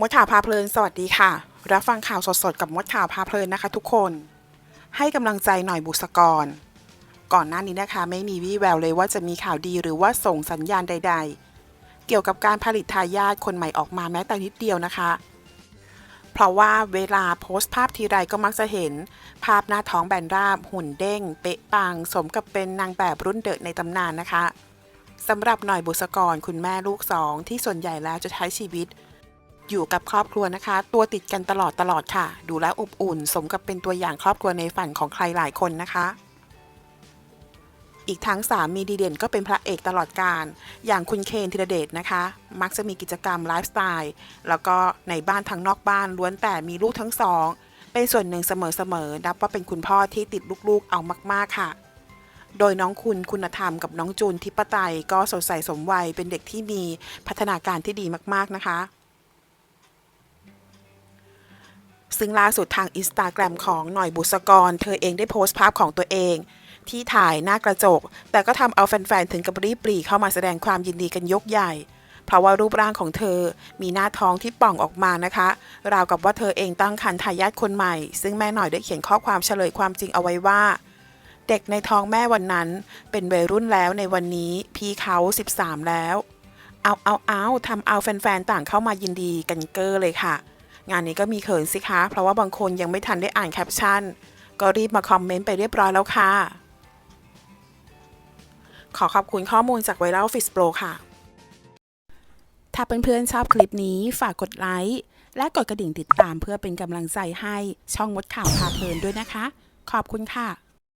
มดข่าวพาเพลินสวัสดีค่ะ รับฟังข่าวสดๆ กับมดข่าวพาเพลินนะคะทุกคน ให้กำลังใจหน่อยบุษกร ก่อนหน้านี้นะคะ ไม่มีวี่แววเลยว่าจะมีข่าวดีหรือว่าส่งสัญญาณใด ๆ เกี่ยวกับการผลิตทายาทคนใหม่ออกมาแม้แต่นิดเดียวนะคะ เพราะว่าเวลาโพสต์ภาพทีไรก็มักจะเห็น ภาพหน้าท้องแบนราบ หุ่นเด้ง เป๊ะปัง สมกับเป็นนางแบบรุ่นเดอะในตำนานนะคะสำหรับหน่อยบุษกรคุณแม่ลูกสองที่ส่วนใหญ่แล้วจะใช้ชีวิต อยู่กับครอบครัวนะคะ ตัวติดกันตลอดตลอดค่ะ ดูแลอบอุ่น สมกับเป็นตัวอย่างครอบครัวในฝันของใครหลายคนนะคะ อีกทั้งสามีดีเด่นก็เป็นพระเอกตลอดการ อย่างคุณเคนธีรเดชนะคะ มักจะมีกิจกรรมไลฟ์สไตล์ แล้วก็ในบ้านทั้งนอกบ้านล้วนแต่มีลูกทั้งสอง เป็นส่วนหนึ่งเสมอๆนับว่าเป็นคุณพ่อที่ติดลูกๆเอามากๆค่ะโดยน้องคุณคุณธรรมกับน้องจูนทิปไตยก็สดใสสมวัยเป็นเด็กที่มีพัฒนาการที่ดีมากๆนะคะ ซึ่งล่าสุดทางอินสตาแกรมของหน่อยบุษกร เธอเองได้โพสต์ภาพของตัวเอง ที่ถ่ายหน้ากระจก แต่ก็ทำเอาแฟนๆ ถึงกับรีบปรีเข้ามาแสดงความยินดีกันยกใหญ่ เพราะว่ารูปร่างของเธอมีหน้าท้องที่ป่องออกมานะคะ ราวกับว่าเธอเองตั้งครรภ์ทายาทคนใหม่ ซึ่งแม่หน่อยได้เขียนข้อความเฉลยความจริงเอาไว้ว่าเด็กในท้องแม่วันนั้น เป็นวัยรุ่นแล้วในวันนี้พี่เขา 13 แล้ว เอาเอาเอาทำเอาแฟนๆ ต่างเข้ามายินดีกันเกอร์เลยค่ะ งานนี้ก็มีเขินสิคะ เพราะว่าบางคนยังไม่ทันได้อ่านแคปชั่น ก็รีบมาคอมเมนต์ไปเรียบร้อยแล้วค่ะ ขอขอบคุณข้อมูลจากไวรัลฟิสโปรค่ะ ถ้าเพื่อนๆชอบคลิปนี้ฝากกดไลค์และกดกระดิ่งติดตามเพื่อเป็นกำลังใจให้ช่องมดข่าวพาเพลินด้วยนะคะ ขอบคุณค่ะ